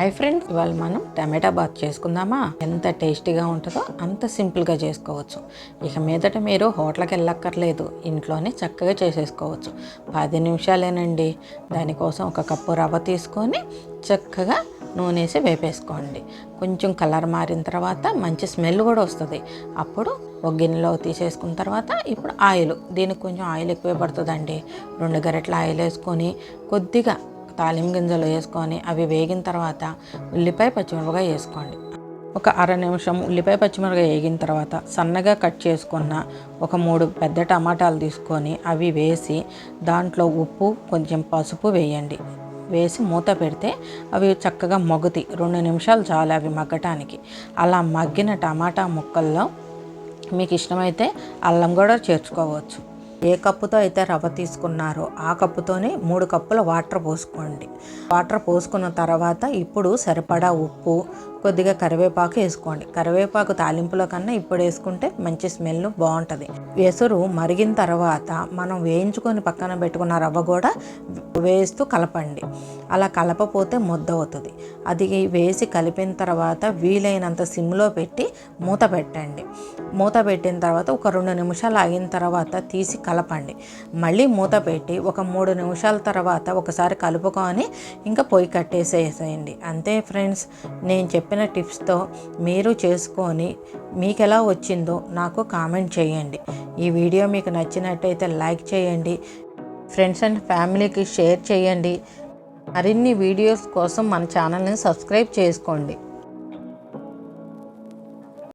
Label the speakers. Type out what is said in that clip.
Speaker 1: Hi friends ఇవాళ మనం టమాటా bath చేసుకుందామా? ఎంత టేస్టీగా ఉంటుందో అంత సింపుల్గా చేసుకోవచ్చు. ఇక మీదట మీరు హోటల్కి వెళ్ళక్కర్లేదు ఇంట్లోనే చక్కగా చేసేసుకోవచ్చు. పది నిమిషాలేనండి. దానికోసం ఒక కప్పు రవ్వ తీసుకొని చక్కగా నూనె వేసి వేపేసుకోండి. కొంచెం కలర్ మారిన తర్వాత మంచి స్మెల్ కూడా వస్తుంది. అప్పుడు ఒక గిన్నెలో తీసేసుకున్న తర్వాత ఇప్పుడు ఆయిల్. దీనికి కొంచెం ఆయిల్ ఎక్కువే పడుతుందండి. రెండు గరెట్ల ఆయిల్ వేసుకొని కొద్దిగా తాలిం గింజలు వేసుకొని అవి వేగిన తర్వాత ఉల్లిపాయ పచ్చిమిరపకాయ వేసుకోండి. ఒక అర నిమిషం ఉల్లిపాయ పచ్చిమిరపకాయ వేగిన తర్వాత సన్నగా కట్ చేసుకున్న ఒక మూడు పెద్ద టమాటాలు తీసుకొని అవి వేసి దాంట్లో ఉప్పు కొంచెం పసుపు వేయండి. వేసి మూత పెడితే అవి చక్కగా మగ్గుతాయి. రెండు నిమిషాలు చాలు అవి మగ్గటానికి. అలా మగ్గిన టమాటా ముక్కల్లో మీకు ఇష్టమైతే అల్లం కూడా చేర్చుకోవచ్చు. ఏ కప్పుతో అయితే రవ్వ తీసుకున్నారో ఆ కప్పుతోనే మూడు కప్పుల వాటర్ పోసుకోండి. వాటర్ పోసుకున్న తర్వాత ఇప్పుడు సరిపడా ఉప్పు కొద్దిగా కరివేపాకు వేసుకోండి. కరివేపాకు తాలింపులో కన్నా ఇప్పుడు వేసుకుంటే మంచి స్మెల్ బాగుంటుంది. ఎసురు మరిగిన తర్వాత మనం వేయించుకొని పక్కన పెట్టుకున్న రవ్వ కూడా వేస్తూ కలపండి. అలా కలపపోతే ముద్ద అవుతుంది అది వేసి కలిపిన తర్వాత వీలైనంత సిమ్లో పెట్టి మూత పెట్టండి. మూత పెట్టిన తర్వాత ఒక రెండు నిమిషాలు ఆగిన తర్వాత తీసి కలపండి. మళ్ళీ మూత పెట్టి ఒక మూడు నిమిషాల తర్వాత ఒకసారి కలుపుకొని ఇంకా పొయ్యి కట్టేసేసేయండి. అంతే ఫ్రెండ్స్. నేను చెప్పిన టిప్స్తో మీరు చేసుకొని మీకు ఎలా వచ్చిందో నాకు కామెంట్ చేయండి. ఈ వీడియో మీకు నచ్చినట్టయితే లైక్ చేయండి. ఫ్రెండ్స్ అండ్ ఫ్యామిలీకి షేర్ చేయండి. మరిన్ని వీడియోస్ కోసం మన ఛానల్ని సబ్స్క్రైబ్ చేసుకోండి.